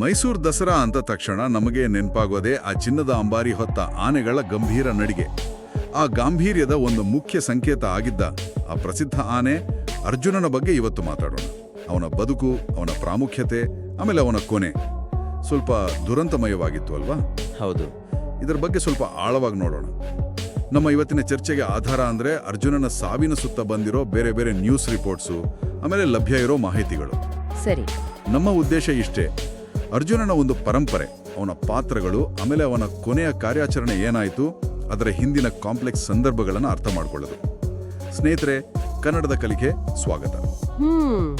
ಮೈಸೂರು ದಸರಾ ಅಂತ ತಕ್ಷಣ ನಮಗೆ ನೆನಪಾಗೋದೇ ಆ ಚಿನ್ನದ ಅಂಬಾರಿ ಹೊತ್ತ ಆನೆಗಳ ಗಂಭೀರ ನಡಿಗೆ. ಆ ಗಾಂಭೀರ್ಯದ ಒಂದು ಮುಖ್ಯ ಸಂಕೇತ ಆಗಿದ್ದ ಆ ಪ್ರಸಿದ್ಧ ಆನೆ ಅರ್ಜುನನ ಬಗ್ಗೆ ಇವತ್ತು ಮಾತಾಡೋಣ. ಅವನ ಬದುಕು ಅವನ ಪ್ರಾಮುಖ್ಯತೆ ಆಮೇಲೆ ಅವನ ಕೊನೆ. ಸ್ವಲ್ಪ ದುರಂತಮಯವಾಗಿತ್ತು ಅಲ್ವಾ? ಹೌದು. ಇದರ ಬಗ್ಗೆ ಸ್ವಲ್ಪ ಆಳವಾಗಿ ನೋಡೋಣ. ನಮ್ಮ ಇವತ್ತಿನ ಚರ್ಚೆಗೆ ಆಧಾರ ಅಂದ್ರೆ ಅರ್ಜುನನ ಸಾವಿನ ಸುತ್ತ ಬಂದಿರೋ ಬೇರೆ ಬೇರೆ ನ್ಯೂಸ್ ರಿಪೋರ್ಟ್ಸು ಆಮೇಲೆ ಲಭ್ಯ ಇರೋ ಮಾಹಿತಿಗಳು. ಸರಿ. ನಮ್ಮ ಉದ್ದೇಶ ಇಷ್ಟೇ. ಅರ್ಜುನನ ಒಂದು ಪರಂಪರೆ ಅವನ ಪಾತ್ರಗಳು ಆಮೇಲೆ ಅವನ ಕೊನೆಯ ಕಾರ್ಯಾಚರಣೆ ಏನಾಯಿತು ಅದರ ಹಿಂದಿನ ಕಾಂಪ್ಲೆಕ್ಸ್ ಸಂದರ್ಭಗಳನ್ನು ಅರ್ಥ ಮಾಡಿಕೊಳ್ಳೋದು. ಸ್ನೇಹಿತರೆ ಕನ್ನಡದ ಕಲಿಕೆ ಸ್ವಾಗತ. ಹ್ಮ್.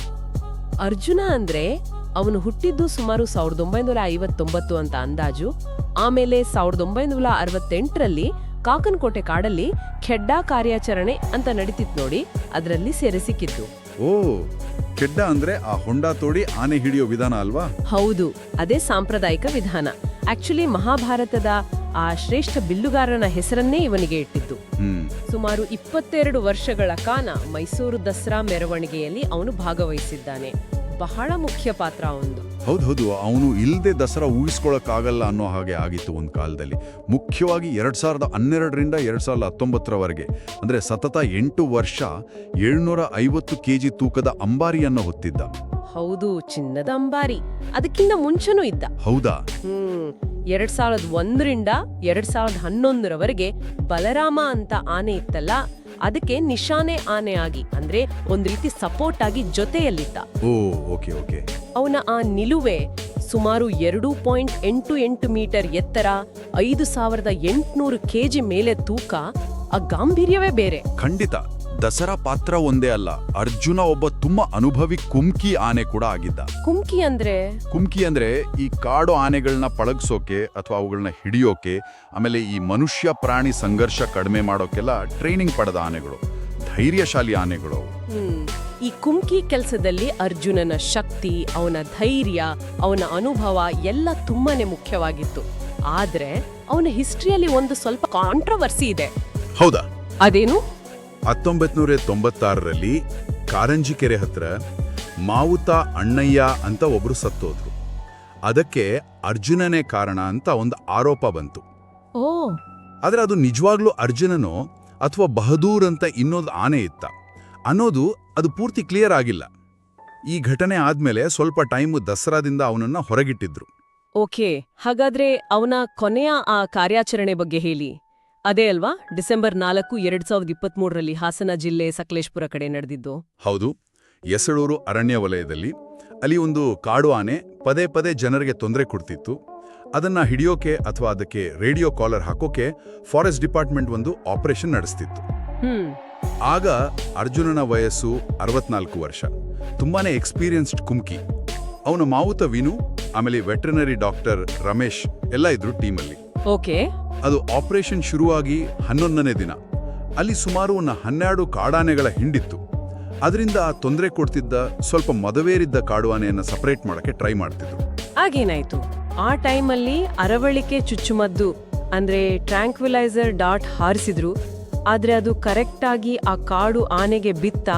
ಅರ್ಜುನ ಅಂದ್ರೆ ಅವನು ಹುಟ್ಟಿದ್ದು ಸುಮಾರು ಸಾವಿರದ ಒಂಬೈನೂರ ಐವತ್ತೊಂಬತ್ತು ಅಂತ ಅಂದಾಜು ಆಮೇಲೆ ಸಾವಿರದ ಒಂಬೈನೂರ ಅರವತ್ತೆಂಟರಲ್ಲಿ ಕಾಕನಕೋಟೆ ಕಾಡಲ್ಲಿ ಖೆಡ್ಡಾ ಕಾರ್ಯಾಚರಣೆ ಅಂತ ನಡೀತಿತ್ತು ನೋಡಿ ಅದರಲ್ಲಿ ಸೆರೆ ಸಿಕ್ಕಿತ್ತು ಓ ಕೆಡ್ಡ ಅಂದ್ರೆ ಆ ಹೊಂಡ ತೋಡಿ ಆನೆ ಹಿಡಿಯೋ ವಿಧಾನ ಅಲ್ವಾ? ಹೌದು ಅದೇ ಸಾಂಪ್ರದಾಯಿಕ ವಿಧಾನ. ಆಕ್ಚುಲಿ ಮಹಾಭಾರತದ ಆ ಶ್ರೇಷ್ಠ ಬಿಲ್ಲುಗಾರನ ಹೆಸರನ್ನೇ ಇವನಿಗೆ ಇಟ್ಟಿದ್ದು. ಹ್ಮ್. ಸುಮಾರು ಇಪ್ಪತ್ತೆರಡು ವರ್ಷಗಳ ಕಾಲ ಮೈಸೂರು ದಸರಾ ಮೆರವಣಿಗೆಯಲ್ಲಿ ಅವನು ಭಾಗವಹಿಸಿದ್ದಾನೆ. ಬಹಳ ಮುಖ್ಯ ಪಾತ್ರ ಅವನು ಹೌದು ಹೌದು ಅವನು ಇಲ್ಲದೆ ದಸರಾ ಊಹಿಸ್ಕೊಳ್ಳೋಕ್ಕಾಗಲ್ಲ ಅನ್ನೋ ಹಾಗೆ ಆಗಿತ್ತು ಒಂದು ಕಾಲದಲ್ಲಿ. ಮುಖ್ಯವಾಗಿ ಎರಡು ಸಾವಿರದ ಹನ್ನೆರಡರಿಂದ ಎರಡು ಸಾವಿರದ ಹತ್ತೊಂಬತ್ತರವರೆಗೆ. ಅಂದರೆ ಸತತ ಎಂಟು ವರ್ಷ ಏಳ್ನೂರ ಐವತ್ತು ಕೆ ಜಿ ತೂಕದ ಅಂಬಾರಿಯನ್ನು ಹೊತ್ತಿದ್ದ. ಹೌದು ಚಿನ್ನದ ಅಂಬಾರಿ. ಅದಕ್ಕಿಂತ ಮುಂಚೆನೂ ಇದ್ದ. ಹೌದಾ? ಹ್ಮ್ ಎರಡ್ ಸಾವಿರದ ಒಂದರಿಂದ ಎರಡ್ ಸಾವಿರದ ಹನ್ನೊಂದರವರೆಗೆ ಬಲರಾಮ ಅಂತ ಆನೆ ಇತ್ತಲ್ಲ ಅದಕ್ಕೆ ನಿಶಾನೆ ಆನೆ ಆಗಿ ಅಂದ್ರೆ ಒಂದ್ ರೀತಿ ಸಪೋರ್ಟ್ ಆಗಿ ಜೊತೆಯಲ್ಲಿದ್ದ. Oh okay okay. ಅವನ ಆ ನಿಲುವೆ ಸುಮಾರು ಎರಡು ಪಾಯಿಂಟ್ ಎಂಟು ಎಂಟು ಮೀಟರ್ ಎತ್ತರ ಐದು ಸಾವಿರದ ಎಂಟುನೂರು ಕೆಜಿ ಮೇಲೆ ತೂಕ ಆ ಗಾಂಭೀರ್ಯವೇ ಬೇರೆ. ಖಂಡಿತ. ದಸರಾ ಪಾತ್ರ ಒಂದೇ ಅಲ್ಲ ಅರ್ಜುನ ಒಬ್ಬ ತುಂಬಾ ಅನುಭವಿ ಕುಮ್ಕಿ ಆನೆ ಕೂಡ ಆಗಿದ್ದ. ಕುಮ್ಕಿ ಅಂದ್ರೆ? ಕುಮ್ಕಿ ಅಂದ್ರೆ ಈ ಕಾಡು ಆನೆಗಳನ್ನ ಪಳಗಿಸೋಕೆ ಅಥವಾ ಅವುಗಳನ್ನ ಹಿಡಿಯೋಕೆ ಆಮೇಲೆ ಈ ಮನುಷ್ಯ ಪ್ರಾಣಿ ಸಂಘರ್ಷ ಕಡಿಮೆ ಮಾಡೋಕೆಲ್ಲ ಟ್ರೈನಿಂಗ್ ಪಡೆದ ಆನೆಗಳು ಧೈರ್ಯಶಾಲಿ ಆನೆಗಳು ಈ ಕುಮ್ಕಿ ಕೆಲಸದಲ್ಲಿ ಅರ್ಜುನನ ಶಕ್ತಿ ಅವನ ಧೈರ್ಯ ಅವನ ಅನುಭವ ಎಲ್ಲ ತುಂಬಾನೇ ಮುಖ್ಯವಾಗಿತ್ತು. ಆದ್ರೆ ಅವನ ಹಿಸ್ಟ್ರಿಯಲ್ಲಿ ಒಂದು ಸ್ವಲ್ಪ ಕಾಂಟ್ರವರ್ಸಿ ಇದೆ. ಹೌದಾ? ಅದೇನು? ಹತ್ತೊಂಬತ್ ನೂರ ತೊಂಬತ್ತಾರರಲ್ಲಿ ಕಾರಂಜಿಕೆರೆ ಹತ್ರ ಮಾವುತ ಅಣ್ಣಯ್ಯ ಅಂತ ಒಬ್ರು ಸತ್ತೋದ್ರು. ಅದಕ್ಕೆ ಅರ್ಜುನನೇ ಕಾರಣ ಅಂತ ಒಂದು ಆರೋಪ ಬಂತು. ಓ. ಆದ್ರೆ ಅದು ನಿಜವಾಗ್ಲೂ ಅರ್ಜುನನೋ ಅಥವಾ ಬಹದೂರ್ ಅಂತ ಇನ್ನೊಂದು ಆನೆ ಇತ್ತ? ಅನ್ನೋದು ಅದು ಪೂರ್ತಿ ಕ್ಲಿಯರ್ ಆಗಿಲ್ಲ. ಈ ಘಟನೆ ಆದ್ಮೇಲೆ ಸ್ವಲ್ಪ ಟೈಮು ದಸರಾದಿಂದ ಅವನನ್ನ ಹೊರಗಿಟ್ಟಿದ್ರು. ಓಕೆ ಹಾಗಾದ್ರೆ ಅವನ ಕೊನೆಯ ಆ ಕಾರ್ಯಾಚರಣೆ ಬಗ್ಗೆ ಹೇಳಿ. ಅದೇ ಅಲ್ವಾ? ಡಿಸೆಂಬರ್ ನಾಲ್ಕು ಎರಡ್ ಸಾವಿರದ ಇಪ್ಪತ್ಮೂರರಲ್ಲಿ ಹಾಸನ ಜಿಲ್ಲೆ ಸಕಲೇಶ್ಪುರ ಕಡೆ ನಡೆದಿದ್ದು. ಹೌದು. ಎಸಳೂರು ಅರಣ್ಯ ವಲಯದಲ್ಲಿ. ಅಲ್ಲಿ ಒಂದು ಕಾಡು ಆನೆ ಪದೇ ಪದೇ ಜನರಿಗೆ ತೊಂದರೆ ಕೊಡ್ತಿತ್ತು. ಅದನ್ನ ಹಿಡಿಯೋಕೆ ಅಥವಾ ಅದಕ್ಕೆ ರೇಡಿಯೋ ಕಾಲರ್ ಹಾಕೋಕೆ ಫಾರೆಸ್ಟ್ ಡಿಪಾರ್ಟ್ಮೆಂಟ್ ಒಂದು ಆಪರೇಷನ್ ನಡೆಸ್ತಿತ್ತು. ಆಗ ಅರ್ಜುನನ ವಯಸ್ಸು ಅರವತ್ನಾಲ್ಕು ವರ್ಷ. ತುಂಬಾನೇ ಎಕ್ಸ್ಪೀರಿಯನ್ಸ್ಡ್ ಕುಮ್ಕಿ. ಅವನ ಮಾವುತ ವಿನು ಆಮೇಲೆ ವೆಟರ್ನರಿ ಡಾಕ್ಟರ್ ರಮೇಶ್ ಎಲ್ಲ ಇದ್ರು ಟೀಮಲ್ಲಿ. ಓಕೆ. ಅದು ಆಪರೇಷನ್ ಶುರುವಾಗಿ ಹನ್ನೊಂದನೇ ದಿನ. ಅಲ್ಲಿ ಸುಮಾರು ಒಂದು ಹನ್ನೆರಡು ಕಾಡಾನೆಗಳ ಹಿಂಡಿತ್ತು. ಅದರಿಂದ ತೊಂದರೆ ಕೊಡ್ತಿದ್ದ ಸ್ವಲ್ಪ ಮದವೇರಿದ್ದ ಕಾಡು ಆನೆಯನ್ನು ಸಪರೇಟ್ ಮಾಡಕ್ಕೆ ಟ್ರೈ ಮಾಡ್ತಿದ್ರು. ಆಗೇನಾಯ್ತು ಆ ಟೈಮಲ್ಲಿ ಅರವಳಿಕೆ ಚುಚ್ಚುಮದ್ದು ಅಂದ್ರೆ ಟ್ರ್ಯಾಂಕ್ವಿಲೈಸರ್ ಡಾಟ್ ಹಾರಿಸಿದ್ರು. ಆದ್ರೆ ಅದು ಕರೆಕ್ಟ್ ಆಗಿ ಆ ಕಾಡು ಆನೆಗೆ ಬಿತ್ತ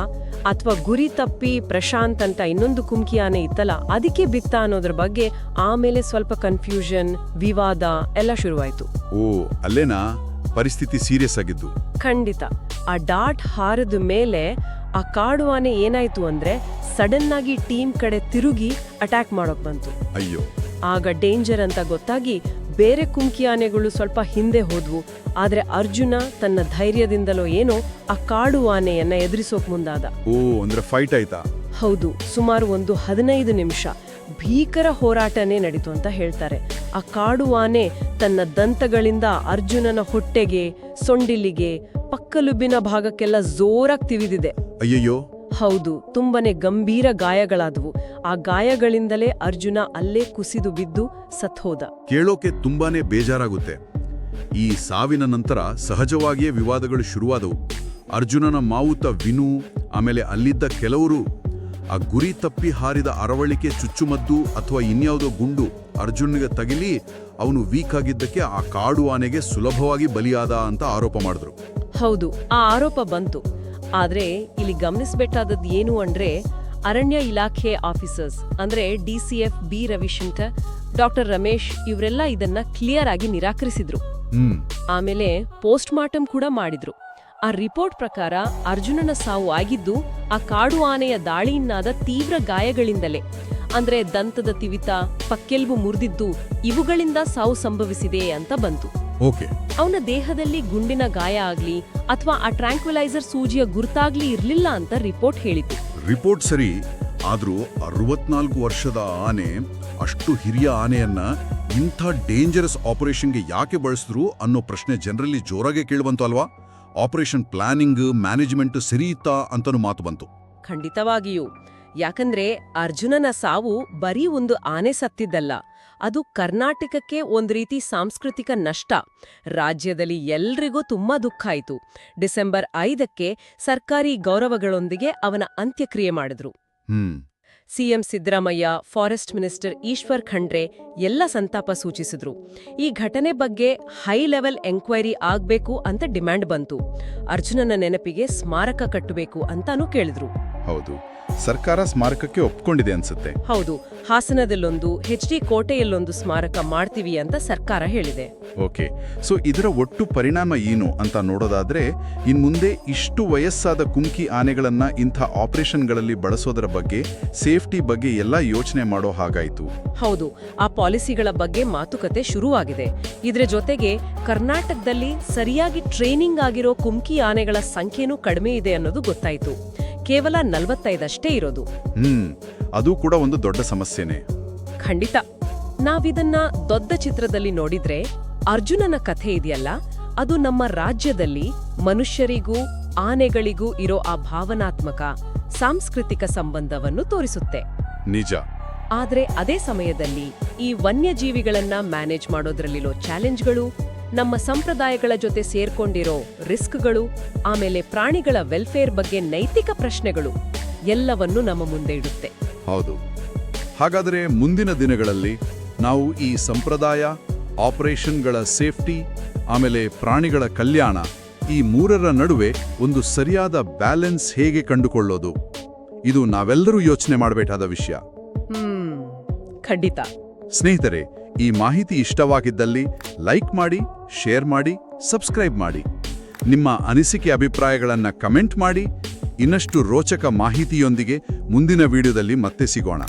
ಅಥವಾ ಗುರಿ ತಪ್ಪಿ ಪ್ರಶಾಂತ್ ಅಂತ ಇನ್ನೊಂದು ಕುಮ್ಕಿ ಆನೆ ಇತ್ತಲ್ಲ ಅದಕ್ಕೆ ಬಿತ್ತ ಅನ್ನೋದ್ರ ಬಗ್ಗೆ ಆಮೇಲೆ ಸ್ವಲ್ಪ ಕನ್ಫ್ಯೂಷನ್ ವಿವಾದ ಎಲ್ಲ ಶುರುವಾಯ್ತು. ಓ ಅಲ್ಲೇನಾ? ಪರಿಸ್ಥಿತಿ ಸೀರಿಯಸ್ ಆಗಿದ್ದು. ಖಂಡಿತ. ಆ ಡಾಟ್ ಹಾರದ ಮೇಲೆ ಆ ಕಾಡು ಆನೆ ಏನಾಯ್ತು ಅಂದ್ರೆ ಸಡನ್ ಆಗಿ ಟೀಮ್ ಕಡೆ ತಿರುಗಿ ಅಟ್ಯಾಕ್ ಮಾಡೋಕ್ ಬಂತು. ಅಯ್ಯೋ. ಆಗ ಡೇಂಜರ್ ಅಂತ ಗೊತ್ತಾಗಿ ಬೇರೆ ಕುಂಕಿ ಆನೆಗಳು ಸ್ವಲ್ಪ ಹಿಂದೆ ಹೋದ್ವು. ಆದ್ರೆ ಅರ್ಜುನ ತನ್ನ ಧೈರ್ಯದಿಂದಲೋ ಏನೋ ಆ ಕಾಡು ಆನೆಯನ್ನ ಎದುರಿಸೋಕ್ ಮುಂದಾದ. ಓ ಅಂದ್ರೆ ಫೈಟ್ ಆಯ್ತಾ? ಹೌದು ಸುಮಾರು ಒಂದು ಹದಿನೈದು ನಿಮಿಷ ಭೀಕರ ಹೋರಾಟನೇ ನಡೀತು ಅಂತ ಹೇಳ್ತಾರೆ. ಆ ಕಾಡು ಆನೆ ತನ್ನ ದಂತಗಳಿಂದ ಅರ್ಜುನನ ಹೊಟ್ಟೆಗೆ ಸೊಂಡಿಲಿಗೆ ಪಕ್ಕಲುಬ್ಬಿನ ಭಾಗಕ್ಕೆಲ್ಲ ಜೋರಾಗಿ ತಿವಿದಿದೆ. ಅಯ್ಯಯ್ಯೋ ಹೌದು ತುಂಬನೇ ಗಂಭೀರ ಗಾಯಗಳಾದವು. ಆ ಗಾಯಗಳಿಂದಲೇ ಅರ್ಜುನ ಅಲ್ಲೇ ಕುಸಿದು ಬಿದ್ದು ಸತ್ಹೋದ. ಕೇಳೋಕೆ ತುಂಬಾನೇ ಬೇಜಾರಾಗುತ್ತೆ. ಈ ಸಾವಿನ ನಂತರ ಸಹಜವಾಗಿಯೇ ವಿವಾದಗಳು ಶುರುವಾದವು. ಅರ್ಜುನನ ಮಾವುತ ವಿನು ಆಮೇಲೆ ಅಲ್ಲಿದ್ದ ಕೆಲವರು ಆ ಗುರಿ ತಪ್ಪಿ ಹಾರಿದ ಅರವಳಿಕೆ ಚುಚ್ಚುಮದ್ದು ಅಥವಾ ಇನ್ಯಾವುದೋ ಗುಂಡು ಅರ್ಜುನ್ಗೆ ತಗಿಲಿ ಅವನು ವೀಕ್ ಆಗಿದ್ದಕ್ಕೆ ಆ ಕಾಡು ಆನೆಗೆ ಸುಲಭವಾಗಿ ಬಲಿಯಾದ ಅಂತ ಆರೋಪ ಮಾಡಿದ್ರು. ಹೌದು ಆ ಆರೋಪ ಬಂತು. ಆದ್ರೆ ಇಲ್ಲಿ ಗಮನಿಸಬೇಕಾದದ್ದು ಏನು ಅಂದ್ರೆ ಅರಣ್ಯ ಇಲಾಖೆ ಆಫೀಸರ್ಸ್ ಅಂದ್ರೆ DCF B Ravishankar doctor Ramesh ಇವರೆಲ್ಲ ಇದನ್ನ ಕ್ಲಿಯರ್ ಆಗಿ ನಿರಾಕರಿಸಿದ್ರು. ಆಮೇಲೆ ಪೋಸ್ಟ್ ಮಾರ್ಟಮ್ ಕೂಡ ಮಾಡಿದ್ರು. ಆ ರಿಪೋರ್ಟ್ ಪ್ರಕಾರ ಅರ್ಜುನನ ಸಾವು ಆಗಿದ್ದು ಆ ಕಾಡು ಆನೆಯ ದಾಳಿಯಿಂದಾದ ತೀವ್ರ ಗಾಯಗಳಿಂದಲೇ. ಅಂದ್ರೆ ದಂತದ ತಿವಿತ ಪಕ್ಕೆಲ್ಬು ಮುರಿದಿದ್ದು ಇವುಗಳಿಂದ ಸಾವು ಸಂಭವಿಸಿದೆ ಅಂತ ಬಂತು. ಓಕೆ. ಅವನ ದೇಹದಲ್ಲಿ ಗುಂಡಿನ ಗಾಯ ಆಗ್ಲಿ ಅಥವಾ ಆ ಟ್ರಾಂಕ್ವಿಲೈಸರ್ ಸೂಜಿಯ ಗುರುತಾಗ್ಲಿ ಇರ್ಲಿಲ್ಲ ಅಂತ ರಿಪೋರ್ಟ್ ಹೇಳಿತು ರಿಪೋರ್ಟ್ ಸರಿ ಆದ್ರೂ ಅರವತ್ನಾಲ್ಕು ವರ್ಷದ ಆನೆ ಅಷ್ಟು ಹಿರಿಯ ಆನೆಯನ್ನ ಇಂಥ ಡೇಂಜರಸ್ ಆಪರೇಷನ್ಗೆ ಯಾಕೆ ಬಳಸಿದ್ರು ಅನ್ನೋ ಪ್ರಶ್ನೆ ಜನರಲ್ಲಿ ಜೋರಾಗೆ ಕೇಳುವಂತು ಅಲ್ವಾ? ಆಪರೇಷನ್ ಪ್ಲಾನಿಂಗ್ ಮ್ಯಾನೇಜ್ಮೆಂಟ್ ಸರಿ ಇತ್ತಾ ಅಂತನೂ ಮಾತು ಬಂತು. ಖಂಡಿತವಾಗಿಯೂ. ಯಾಕಂದ್ರೆ ಅರ್ಜುನನ ಸಾವು ಬರೀ ಒಂದು ಆನೆ ಸತ್ತಿದ್ದಲ್ಲ. ಅದು ಕರ್ನಾಟಕಕ್ಕೆ ಒಂದು ರೀತಿ ಸಾಂಸ್ಕೃತಿಕ ನಷ್ಟ. ರಾಜ್ಯದಲ್ಲಿ ಎಲ್ರಿಗೂ ತುಂಬಾ ದುಃಖ ಆಯಿತು. ಡಿಸೆಂಬರ್ ಐದಕ್ಕೆ ಸರ್ಕಾರಿ ಗೌರವಗಳೊಂದಿಗೆ ಅವನ ಅಂತ್ಯಕ್ರಿಯೆ ಮಾಡಿದ್ರು. CM Siddaramaiah forest minister Eshwar Khandre ಎಲ್ಲ ಸಂತಾಪ ಸೂಚಿಸಿದ್ರು. ಈ ಘಟನೆ ಬಗ್ಗೆ ಹೈ ಲೆವೆಲ್ ಎಂಕ್ವೈರಿ ಆಗ್ಬೇಕು ಅಂತ ಡಿಮ್ಯಾಂಡ್ ಬಂತು. ಅರ್ಜುನನ ನೆನಪಿಗೆ ಸ್ಮಾರಕ ಕಟ್ಟಬೇಕು ಅಂತಾನೂ ಕೇಳಿದ್ರು. ಹೌದು. ಸರ್ಕಾರ ಸ್ಮಾರಕಕ್ಕೆ ಒಪ್ಕೊಂಡಿದೆ ಅನ್ಸುತ್ತೆ. ಹೌದು. ಹಾಸನದಲ್ಲೊಂದು ಎಚ್ ಡಿ ಕೋಟೆಯಲ್ಲೊಂದು ಸ್ಮಾರಕ ಮಾಡ್ತೀವಿ ಅಂತ ಸರ್ಕಾರ ಹೇಳಿದೆ. ಓಕೆ. ಸೊ ಇದರ ಒಟ್ಟು ಪರಿಣಾಮ ಏನು ಅಂತ ನೋಡೋದಾದ್ರೆ ಇನ್ ಮುಂದೆ ಇಷ್ಟು ವಯಸ್ಸಾದ ಕುಮ್ಕಿ ಆನೆಗಳನ್ನ ಇಂಥ ಆಪರೇಷನ್ಗಳಲ್ಲಿ ಬಳಸೋದರ ಬಗ್ಗೆ ಸೇಫ್ಟಿ ಬಗ್ಗೆ ಎಲ್ಲ ಯೋಚನೆ ಮಾಡೋ ಹಾಗಾಯ್ತು. ಹೌದು. ಆ ಪಾಲಿಸಿಗಳ ಬಗ್ಗೆ ಮಾತುಕತೆ ಶುರುವಾಗಿದೆ. ಇದರ ಜೊತೆಗೆ ಕರ್ನಾಟಕದಲ್ಲಿ ಸರಿಯಾಗಿ ಟ್ರೈನಿಂಗ್ ಆಗಿರೋ ಕುಮ್ಕಿ ಆನೆಗಳ ಸಂಖ್ಯೆನೂ ಕಡಿಮೆ ಇದೆ ಅನ್ನೋದು ಗೊತ್ತಾಯ್ತು. ಕೇವಲ ನಲವತ್ತೈದಷ್ಟೇ ಇರೋದು. ಹ್ಮ್ ಅದು ಕೂಡ ಒಂದು ದೊಡ್ಡ ಸಮಸ್ಯೆನೆ. ಖಂಡಿತ. ನಾವಿದನ್ನ ದೊಡ್ಡ ಚಿತ್ರದಲ್ಲಿ ನೋಡಿದ್ರೆ ಅರ್ಜುನನ ಕಥೆ ಇದೆಯಲ್ಲ ಅದು ನಮ್ಮ ರಾಜ್ಯದಲ್ಲಿ ಮನುಷ್ಯರಿಗೂ ಆನೆಗಳಿಗೂ ಇರೋ ಆ ಭಾವನಾತ್ಮಕ ಸಾಂಸ್ಕೃತಿಕ ಸಂಬಂಧವನ್ನು ತೋರಿಸುತ್ತೆ. ನಿಜ. ಆದ್ರೆ ಅದೇ ಸಮಯದಲ್ಲಿ ಈ ವನ್ಯಜೀವಿಗಳನ್ನ ಮ್ಯಾನೇಜ್ ಮಾಡೋದ್ರಲ್ಲಿರೋ ಚಾಲೆಂಜ್ಗಳು ನಮ್ಮ ಸಂಪ್ರದಾಯಗಳ ಜೊತೆ ಸೇರ್ಕೊಂಡಿರೋ ರಿಸ್ಕ್ಗಳು ಆಮೇಲೆ ಪ್ರಾಣಿಗಳ ವೆಲ್ಫೇರ್ ಬಗ್ಗೆ ನೈತಿಕ ಪ್ರಶ್ನೆಗಳು ಎಲ್ಲವನ್ನೂ ನಮ್ಮ ಮುಂದೆ ಇಡುತ್ತೆ. ಹೌದು. ಹಾಗಾದರೆ ಮುಂದಿನ ದಿನಗಳಲ್ಲಿ ನಾವು ಈ ಸಂಪ್ರದಾಯ ಆಪರೇಷನ್ಗಳ ಸೇಫ್ಟಿ ಆಮೇಲೆ ಪ್ರಾಣಿಗಳ ಕಲ್ಯಾಣ ಈ ಮೂರರ ನಡುವೆ ಒಂದು ಸರಿಯಾದ ಬ್ಯಾಲೆನ್ಸ್ ಹೇಗೆ ಕಂಡುಕೊಳ್ಳೋದು? ಇದು ನಾವೆಲ್ಲರೂ ಯೋಚನೆ ಮಾಡಬೇಕಾದ ವಿಷಯ. ಖಂಡಿತ. ಸ್ನೇಹಿತರೆ ಈ ಮಾಹಿತಿ ಇಷ್ಟವಾಗಿದ್ದಲ್ಲಿ ಲೈಕ್ ಮಾಡಿ ಶೇರ್ ಮಾಡಿ, ಸಬ್ಸ್ಕ್ರೈಬ್ ಮಾಡಿ. ನಿಮ್ಮ ಅನಿಸಿಕೆ ಅಭಿಪ್ರಾಯಗಳನ್ನು ಕಮೆಂಟ್ ಮಾಡಿ. ಇನ್ನಷ್ಟು ರೋಚಕ ಮಾಹಿತಿಯೊಂದಿಗೆ ಮುಂದಿನ ವಿಡಿಯೋದಲ್ಲಿ ಮತ್ತೆ ಸಿಗೋಣ.